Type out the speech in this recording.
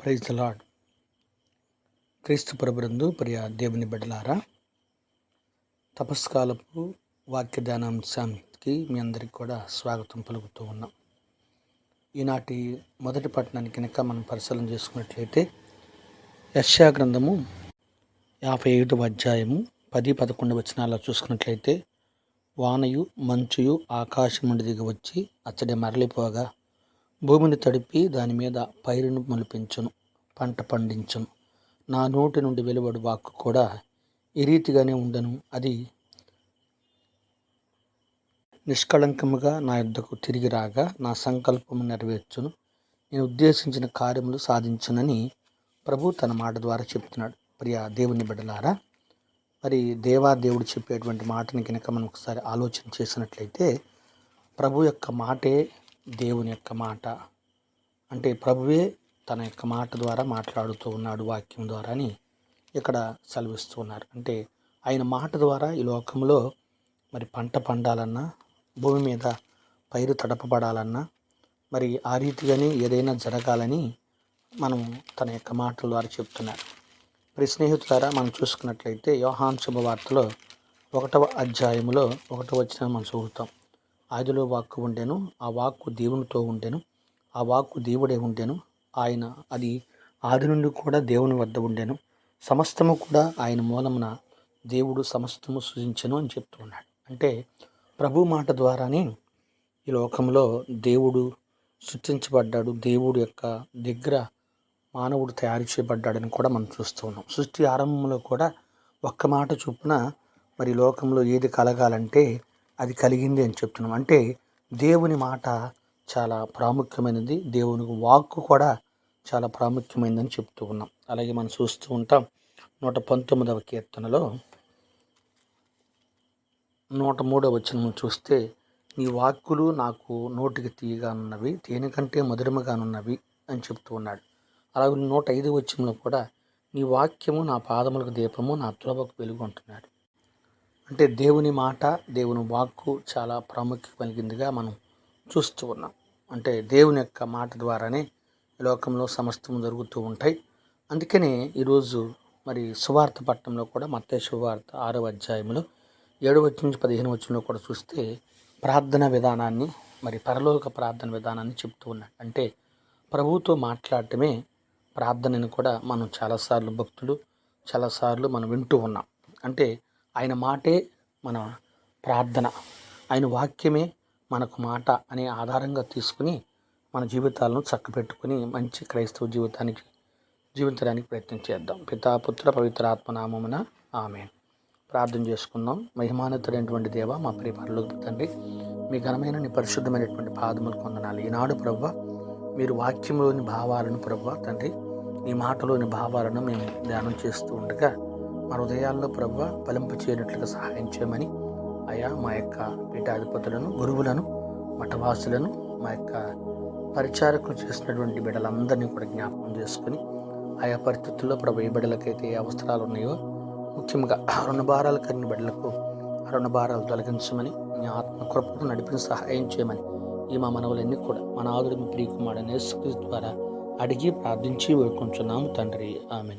Praise the lord క్రీస్తు ప్రభరందు ప్రియ దేవుని బిడ్డలారా తపస్కాలపు వాక్య ధ్యానాంశానికి మీ అందరికి కూడా స్వాగతం పలుకుతూ ఉన్నాం. ఈనాటి మొదటి పట్టణానికి కనుక మనం పరిశీలన చేసుకున్నట్లయితే యశ్యా గ్రంథము యాభై ఐదవ అధ్యాయము పది పదకొండు వచనాల్లో చూసుకున్నట్లయితే వానయు మంచుయు ఆకాశం నుండి దిగి వచ్చి అచ్చడి మరలిపోగా భూమిని తడిపి దాని మీద పైరును మొలిపించును పంట పండించును. నా నోటి నుండి వెలువడు వాక్కు కూడా ఈ రీతిగానే ఉండను. అది నిష్కళంకముగా నా యుద్ధకు తిరిగి రాగా నా సంకల్పము నెరవేర్చును. నేను ఉద్దేశించిన కార్యములు సాధించునని ప్రభు తన మాట ద్వారా చెప్తున్నాడు. ప్రియా దేవుని బిడ్డలారా మరి దేవా దేవుడు చెప్పేటువంటి మాటని కనుక మనం ఒకసారి ఆలోచన చేసినట్లయితే ప్రభు యొక్క మాటే దేవుని యొక్క మాట. అంటే ప్రభువే తన యొక్క మాట ద్వారా మాట్లాడుతూ ఉన్నాడు వాక్యం ద్వారా అని ఇక్కడ సెలవిస్తూ ఉన్నారు. అంటే ఆయన మాట ద్వారా ఈ లోకంలో మరి పంట పండాలన్నా భూమి మీద పైరు తడపబడాలన్నా మరి ఆ రీతిగానే ఏదైనా జరగాలని మనం తన యొక్క మాటల ద్వారా చెప్తున్నారు. మరి స్నేహితులారా మనం చూసుకున్నట్లయితే యోహాన్ శుభవార్తలో ఒకటవ అధ్యాయములో ఒకటవ వచ్చిన మనం చూస్తాం ఆదిలో వాక్కు ఉండెను ఆ వాక్కు దేవునితో ఉండెను ఆ వాక్కు దేవుడే ఉండెను. ఆయన అది ఆది నుండి కూడా దేవుని వద్ద ఉండెను. సమస్తము కూడా ఆయన మూలమున దేవుడు సమస్తము సృజించను అని చెప్తూ ఉన్నాడు అంటే ప్రభు మాట ద్వారానే ఈ లోకంలో దేవుడు సృష్టించబడ్డాడు దేవుడు యొక్క దగ్గర మానవుడు తయారు చేయబడ్డాడని కూడా మనం చూస్తూ ఉన్నాం. సృష్టి ఆరంభంలో కూడా ఒక్క మాట చొప్పున మరి లోకంలో ఏది కలగాలంటే అది కలిగింది అని చెప్తున్నాం. అంటే దేవుని మాట చాలా ప్రాముఖ్యమైనది. దేవుని వాక్కు కూడా చాలా ప్రాముఖ్యమైనదని చెప్తూ ఉన్నాం. అలాగే మనం చూస్తూ ఉంటాం నూట పంతొమ్మిదవ కీర్తనలో. నూట మూడవ వచనం చూస్తే నీ వాక్కులు నాకు నోటికి తీయగానున్నవి తేనెకంటే మధురముగానున్నవి అని చెప్తూ ఉన్నాడు. అలాగే నూట ఐదు వచ్చంలో కూడా నీ వాక్యము నా పాదములకు దీపము నా త్రోవకు వెలుగు అంటున్నాడు. అంటే దేవుని మాట దేవుని వాక్కు చాలా ప్రాముఖ్యం కలిగిందిగా మనం చూస్తూ ఉన్నాం. అంటే దేవుని యొక్క మాట ద్వారానే లోకంలో సమస్తం జరుగుతూ ఉంటాయి. అందుకనే ఈరోజు మరి సువార్త పట్టణంలో కూడా మత్తే సువార్త ఆరవ అధ్యాయంలో ఏడవ వచ్చి నుంచి పదిహేను వచ్చినలో కూడా చూస్తే ప్రార్థన విధానాన్ని మరి పరలోక ప్రార్థన విధానాన్ని చెప్తూ ఉన్నాడు. అంటే ప్రభువుతో మాట్లాడటమే ప్రార్థనని కూడా మనం చాలాసార్లు భక్తులు చాలాసార్లు మనం వింటూ ఉన్నాం. అంటే ఆయన మాటే మన ప్రార్థన. ఆయన వాక్యమే మనకు మాట అనే ఆధారంగా తీసుకుని మన జీవితాలను చక్కబెట్టుకుని మంచి క్రైస్తవ జీవితానికి జీవించడానికి ప్రయత్నం చేద్దాం. పితాపుత్ర పవిత్ర ఆత్మనామమున ఆమె ప్రార్థన చేసుకుందాం. మహిమానతుడైనటువంటి దేవ మా ప్రియ పరలోకి తండ్రి మీ ఘనమైన నీ పరిశుద్ధమైనటువంటి పాదములు కొందనాలి. ఈనాడు ప్రభ మీరు వాక్యంలోని భావాలను ప్రభ తండ్రి ఈ మాటలోని భావాలను మేము ధ్యానం చేస్తూ ఉండగా మా హృదయాల్లో ప్రభు ఫలింప చేయనట్లుగా సహాయం చేయమని అయా మా యొక్క పీఠాధిపతులను గురువులను మఠవాసులను మా యొక్క పరిచారకులు చేసినటువంటి బిడ్డలందరినీ కూడా జ్ఞాపకం చేసుకుని ఆయా పరిస్థితుల్లో ప్రభు ఏ బిడ్డలకైతే ఏ అవసరాలు ఉన్నాయో ముఖ్యంగా రుణ భారాలు కలిగిన బిడ్డలకు రుణ భారాలు తొలగించమని మీ ఆత్మకృపకు నడిపిన సహాయం చేయమని ఈ మా మనవులన్నీ కూడా మన ఆదుడు ప్రియకుమారుడు నేసుక్రీస్తు ద్వారా అడిగి ప్రార్థించి వేడుకుంటున్నాము తండ్రి. ఆమెను.